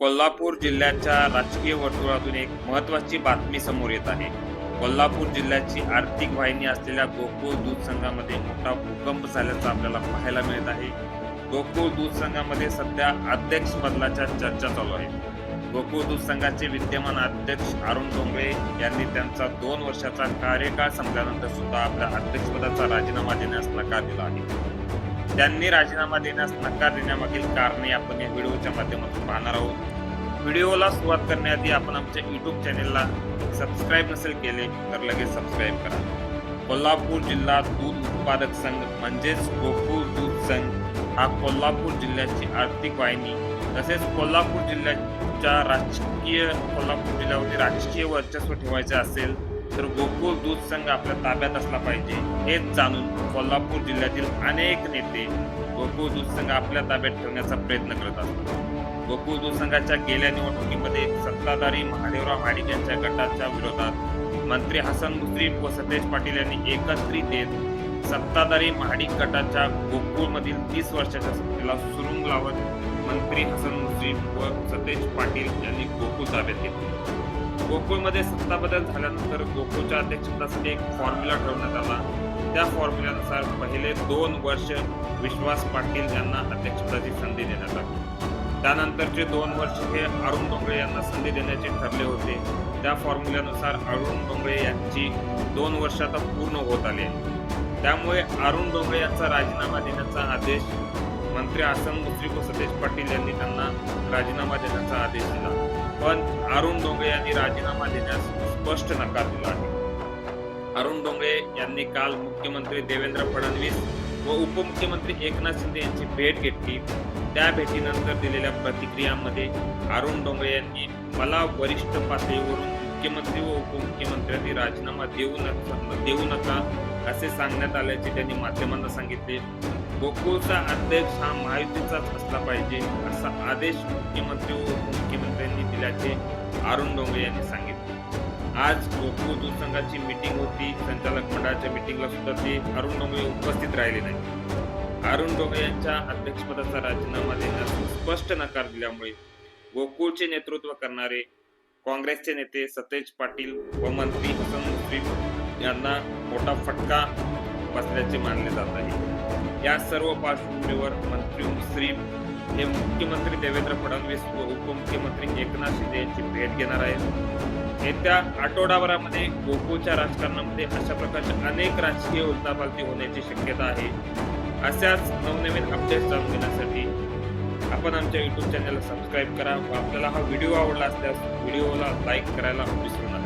कोल्हापूर जिल्ह्याच्या राजकीय वर्तुळातून एक महत्वाची बातमी समोर येत आहे. कोल्हापूर जिल्ह्याची आर्थिक वाहिनी असलेल्या गोकुळ दूध संघामध्ये मोठा भूकंप झाल्याचं आपल्याला पाहायला मिळत आहे. गोकुळ दूध संघामध्ये सध्या अध्यक्ष बदलाच्या चर्चा चालू आहे. गोकुळ दूध संघाचे विद्यमान अध्यक्ष अरुण डोंगळे यांनी त्यांचा दोन वर्षाचा कार्यकाळ संपल्यानंतर सुद्धा आपल्या अध्यक्षपदाचा राजीनामा देण्यास नकार दिला आहे. त्यांनी राजीनामा देण्यास नकार देण्यामागील कारणे आपण या व्हिडिओच्या माध्यमातून पाहणार आहोत. व्हिडिओला सुरुवात करण्याआधी आपण आमच्या यूट्यूब चॅनेलला सबस्क्राईब नसेल केले तर लगेच सबस्क्राईब करा. कोल्हापूर जिल्हा दूध उत्पादक संघ म्हणजेच गोकुळ दूध संघ हा कोल्हापूर जिल्ह्याची आर्थिक वाहिनी. तसेच कोल्हापूर जिल्ह्याच्या राजकीय कोल्हापूर जिल्ह्यावरती राजकीय वर्चस्व ठेवायचे असेल तर गोकुळ दूध संघ आपल्या ताब्यात असला पाहिजे हेच जाणून कोल्हापूर जिल्ह्यातील अनेक नेते गोकुळ दूध संघ आपल्या ताब्यात ठेवण्याचा प्रयत्न करत असतात. गोकुळ दूध संघाच्या गेल्या निवडणुकीमध्ये सत्ताधारी महादेवराव महाडिक यांच्या गटाच्या विरोधात मंत्री हसन मुश्रीफ व सतेज पाटील यांनी एकत्रित येत सत्ताधारी महाडिक गटाच्या गोकुळमधील तीस वर्षाच्या सत्तेला सुरुंग लावत मंत्री हसन मुश्रीफ व सतेज पाटील यांनी गोकुळ ताब्यात घेतले गोकुळमध्ये सत्ता बदल झाल्यानंतर गोकुळच्या अध्यक्षपदासाठी एक फॉर्म्युला ठरवण्यात आला. त्या फॉर्म्युल्यानुसार पहिले दोन वर्ष विश्वास पाटील यांना अध्यक्षपदाची संधी देण्यात आली. त्यानंतरचे दोन वर्ष हे अरुण डोंगळे यांना संधी देण्याचे ठरले होते. त्या फॉर्म्युल्यानुसार अरुण डोंगळे यांची दोन वर्ष आता पूर्ण होत आले. त्यामुळे अरुण डोंगळे यांचा राजीनामा देण्याचा आदेश मंत्री आसन मुश्रीफ व सतेज पाटील यांनी त्यांना राजीनामा देण्याचा आदेश दिला. पण अरुण डोंगरे यांनी राजीनामा देण्यास स्पष्ट नकार दिला आहे. अरुण डोंगरे यांनी काल मुख्यमंत्री देवेंद्र फडणवीस व उपमुख्यमंत्री एकनाथ शिंदे यांची भेट घेतली. त्या भेटीनंतर दिलेल्या प्रतिक्रियांमध्ये अरुण डोंगरे यांनी मला वरिष्ठ पातळीवरून मुख्यमंत्री व उपमुख्यमंत्र्यांनी राजीनामा देऊ नका देऊ नका असे सांगण्यात आल्याचे त्यांनी माध्यमांना सांगितले. गोकुळचा अध्यक्ष हा महायुतीचाच असला पाहिजे असा आदेश मुख्यमंत्री व उपमुख्यमंत्र्यांनी दिल्याचे अरुण डोंगरे यांनी सांगितले. आज गोकुळ दूध संघाची मीटिंग होती संचालक मंडळाच्या मीटिंगला सुद्धा ते अरुण डोंगरे उपस्थित राहिले नाही अरुण डोंगरे यांच्या अध्यक्षपदाचा राजीनामा देण्यास स्पष्ट नकार दिल्यामुळे गोकुळचे नेतृत्व करणारे काँग्रेसचे नेते सतेज पाटील व मंत्री हसन मुश्रीफ यांना मोठा फटका बसल्याचे मानले जात आहे. या सर्व पार्श्वभूमीवर मंत्री श्री हे मुख्यमंत्री देवेंद्र फडणवीस व उपमुख्यमंत्री एकनाथ शिंदे यांची भेट घेणार आहेत. येत्या आठवडाभरामध्ये गोकुळच्या राजकारणामध्ये अशा प्रकारच्या अनेक राजकीय उलथापालथी होण्याची शक्यता आहे. अशाच नवनवीन अपडेट्स जाणून घेण्यासाठी आपण आमच्या यूट्यूब चॅनलला सबस्क्राईब करा व आपल्याला हा व्हिडिओ आवडला असल्यास व्हिडिओला लाईक करायला विसरू नका.